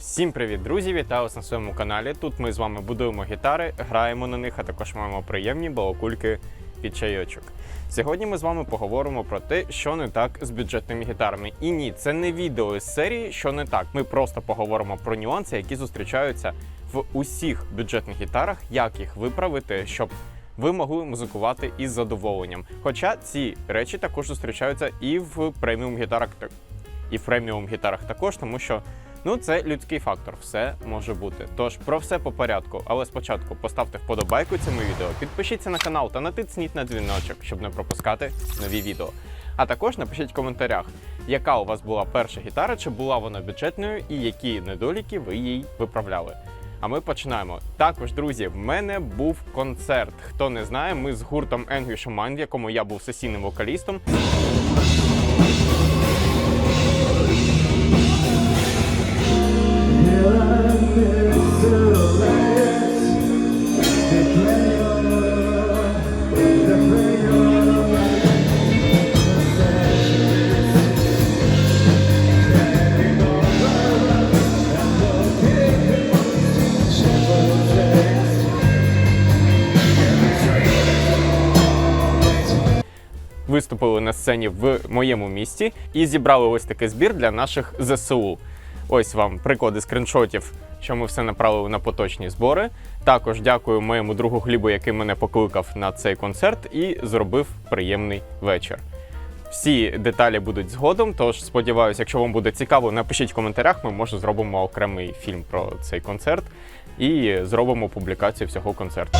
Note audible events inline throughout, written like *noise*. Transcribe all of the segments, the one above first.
Всім привіт, друзі! Вітаю вас на своєму каналі. Тут ми з вами будуємо гітари, граємо на них, а також маємо приємні балакульки під чайочок. Сьогодні ми з вами поговоримо про те, що не так з бюджетними гітарами. І ні, це не відео з серії, що не так. Ми просто поговоримо про нюанси, які зустрічаються в усіх бюджетних гітарах, як їх виправити, щоб ви могли музикувати із задоволенням. Хоча ці речі також зустрічаються і в преміум гітарах, і в преміум гітарах також, тому що Ну, це людський фактор, все може бути. Тож про все по порядку. Але спочатку поставте вподобайку цьому відео, підпишіться на канал та натисніть на дзвіночок, щоб не пропускати нові відео. А також напишіть в коментарях, яка у вас була перша гітара, чи була вона бюджетною, і які недоліки ви їй виправляли. А ми починаємо. Також, друзі, в мене був концерт. Хто не знає, ми з гуртом Anguish Mind, в якому я був сесійним вокалістом, сцені в моєму місті і зібрали ось такий збір для наших ЗСУ. Ось вам приклади скріншотів, що ми все направили на поточні збори. Також дякую моєму другу Глібу, який мене покликав на цей концерт і зробив приємний вечір. Всі деталі будуть згодом, тож сподіваюся, якщо вам буде цікаво, напишіть в коментарях. Ми може зробимо окремий фільм про цей концерт і зробимо публікацію всього концерту.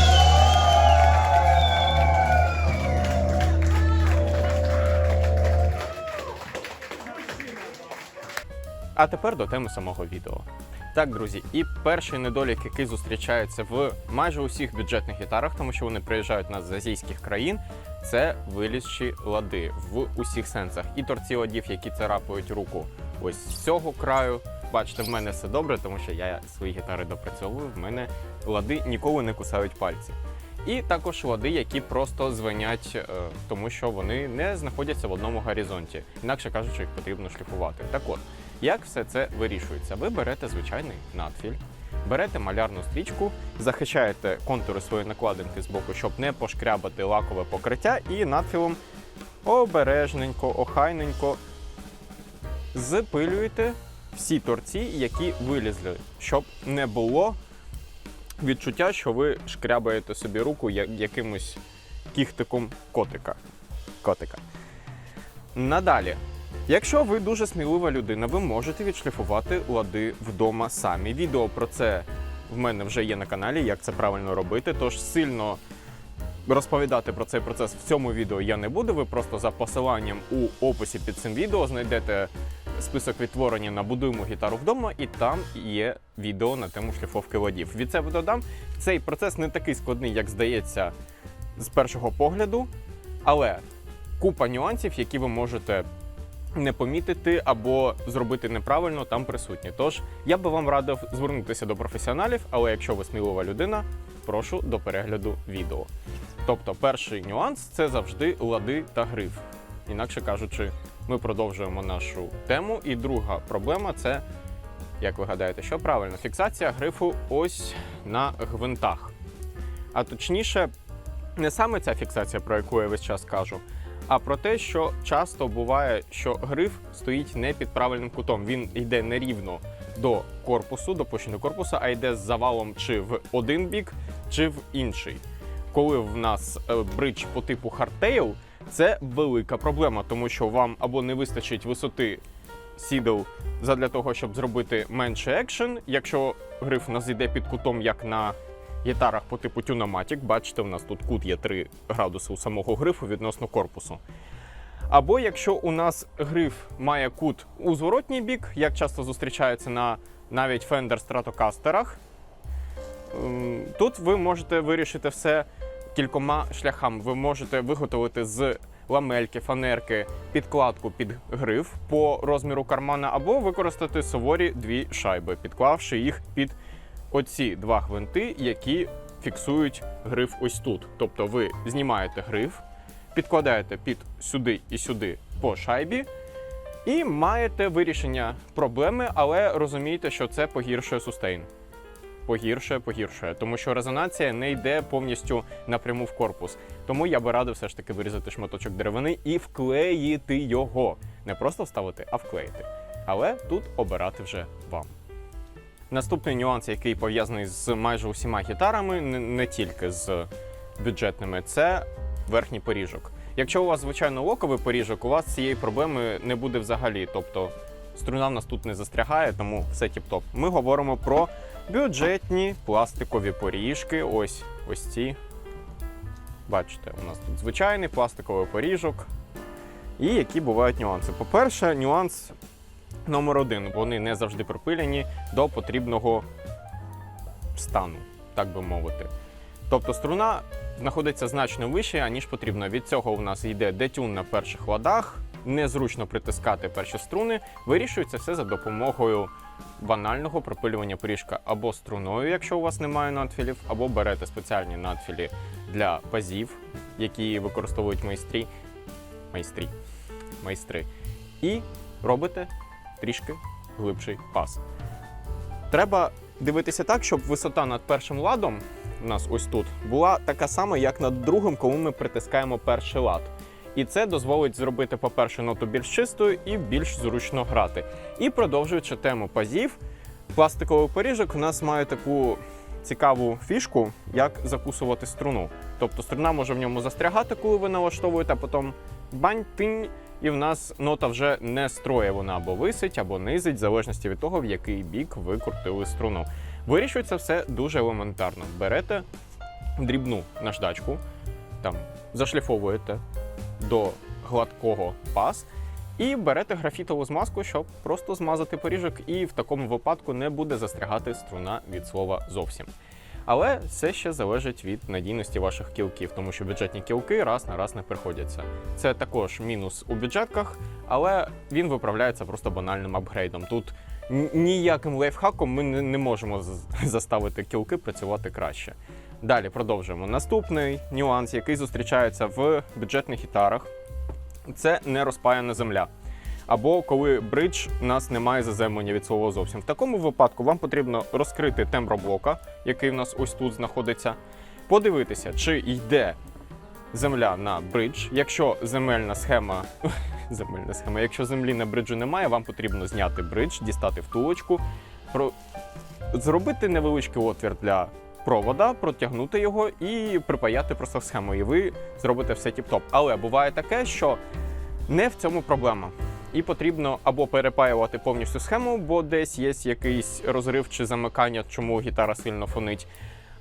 А тепер до теми самого відео. Так, друзі, і перший недолік, який зустрічається в майже усіх бюджетних гітарах, тому що вони приїжджають нас з азійських країн, це вилізші лади в усіх сенсах. І торці ладів, які царапають руку ось з цього краю. Бачите, в мене все добре, тому що я свої гітари допрацьовую. В мене лади ніколи не кусають пальці. І також лади, які просто звенять, е, тому що вони не знаходяться в одному горизонті. Інакше кажучи, їх потрібно шліфувати. Так от, як все це вирішується? Ви берете звичайний надфіль, берете малярну стрічку, захищаєте контури своєї накладинки з боку, щоб не пошкрябати лакове покриття, і надфілом обережненько, охайненько запилюєте всі торці, які вилізли, щоб не було відчуття, що ви шкрябаєте собі руку якимось кіхтиком котика. котика. Надалі. Якщо ви дуже смілива людина, ви можете відшліфувати лади вдома самі. Відео про це в мене вже є на каналі, як це правильно робити. Тож сильно розповідати про цей процес в цьому відео я не буду. Ви просто за посиланням у описі під цим відео знайдете список відтворення на будуємо гітару вдома, і там є відео на тему шліфовки ладів. Від себе додам, цей процес не такий складний, як здається з першого погляду, але купа нюансів, які ви можете не помітити або зробити неправильно, там присутні. Тож я би вам радив звернутися до професіоналів, але якщо ви смілива людина, прошу до перегляду відео. Тобто, перший нюанс це завжди лади та гриф. Інакше кажучи, ми продовжуємо нашу тему. І друга проблема це, як ви гадаєте, що правильно, фіксація грифу ось на гвинтах. А точніше, не саме ця фіксація, про яку я весь час кажу, а про те, що часто буває, що гриф стоїть не під правильним кутом. Він йде не рівно до корпусу, до площини корпуса, а йде з завалом чи в один бік, чи в інший. Коли в нас е, бридж по типу хардтейл, це велика проблема, тому що вам або не вистачить висоти сідел задля того, щоб зробити менше екшен. Якщо гриф у нас йде під кутом, як на гітарах по типу Tunematic, бачите, у нас тут кут є 3 градуси у самого грифу відносно корпусу. Або якщо у нас гриф має кут у зворотній бік, як часто зустрічається на навіть Fender Stratocaster, ем, тут ви можете вирішити все кількома шляхами. Ви можете виготовити з ламельки, фанерки, підкладку під гриф по розміру кармана, або використати суворі дві шайби, підклавши їх під оці два гвинти, які фіксують гриф ось тут. Тобто ви знімаєте гриф, підкладаєте під сюди і сюди по шайбі, І маєте вирішення проблеми, але розумієте, що це погіршує сустейн. Погіршує, погіршує, тому що резонація не йде повністю напряму в корпус. Тому я би радив все ж таки вирізати шматочок деревини і вклеїти його. Не просто вставити, а вклеїти. Але тут обирати вже вам. Наступний нюанс, який пов'язаний з майже усіма гітарами, не, тільки з бюджетними, це верхній поріжок. Якщо у вас звичайно локовий поріжок, у вас цієї проблеми не буде взагалі. Тобто струна в нас тут не застрягає, тому все тіп-топ. Ми говоримо про бюджетні пластикові поріжки. Ось ось ці. Бачите, у нас тут звичайний пластиковий поріжок. І які бувають нюанси. По-перше, нюанс номер один. Вони не завжди припилені до потрібного стану, так би мовити. Тобто струна знаходиться значно вище, аніж потрібно. Від цього у нас йде детюн на перших ладах, незручно притискати перші струни. Вирішується все за допомогою банального пропилювання поріжка або струною, якщо у вас немає надфілів, або берете спеціальні надфілі для пазів, які використовують майстрі. Майстрі. Майстри. І робите трішки глибший пас. Треба дивитися так, щоб висота над першим ладом у нас ось тут була така сама, як над другим, коли ми притискаємо перший лад. І це дозволить зробити, по-перше, ноту більш чистою і більш зручно грати. І продовжуючи тему пазів, пластиковий поріжок у нас має таку цікаву фішку, як закусувати струну. Тобто струна може в ньому застрягати, коли ви налаштовуєте, а потім бань тинь, і в нас нота вже не строє, вона або висить, або низить, в залежності від того, в який бік ви крутили струну. Вирішується все дуже елементарно. Берете дрібну наждачку, там зашліфовуєте до гладкого пас. І берете графітову змазку, щоб просто змазати поріжок, і в такому випадку не буде застрягати струна від слова зовсім. Але це ще залежить від надійності ваших кілків, тому що бюджетні кілки раз на раз не приходяться. Це також мінус у бюджетках, але він виправляється просто банальним апгрейдом. Тут ніяким лайфхаком ми не, не можемо *laughs* заставити кілки працювати краще. Далі продовжуємо. Наступний нюанс, який зустрічається в бюджетних гітарах, це нерозпаяна земля. Або коли бридж у нас немає заземлення від слова зовсім. В такому випадку вам потрібно розкрити темброблока, який в нас ось тут знаходиться, подивитися, чи йде земля на бридж. Якщо земельна схема, *laughs* земельна схема, якщо землі на бриджу немає, вам потрібно зняти бридж, дістати втулочку, про... зробити невеличкий отвір для провода, протягнути його і припаяти просто в схему. І ви зробите все тіп-топ. Але буває таке, що не в цьому проблема. І потрібно або перепаювати повністю схему, бо десь є якийсь розрив чи замикання, чому гітара сильно фонить.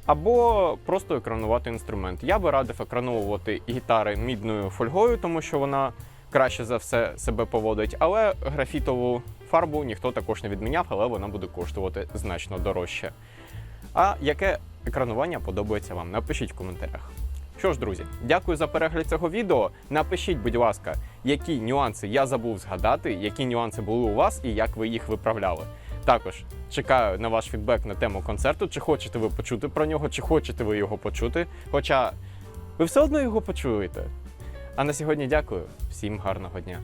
Або просто екранувати інструмент. Я би радив екрановувати гітари мідною фольгою, тому що вона краще за все себе поводить. Але графітову фарбу ніхто також не відміняв, але вона буде коштувати значно дорожче. А яке екранування подобається вам? Напишіть в коментарях. Що ж, друзі, дякую за перегляд цього відео. Напишіть, будь ласка, які нюанси я забув згадати, які нюанси були у вас і як ви їх виправляли. Також чекаю на ваш фідбек на тему концерту, чи хочете ви почути про нього, чи хочете ви його почути. Хоча ви все одно його почуєте. А на сьогодні дякую. Всім гарного дня.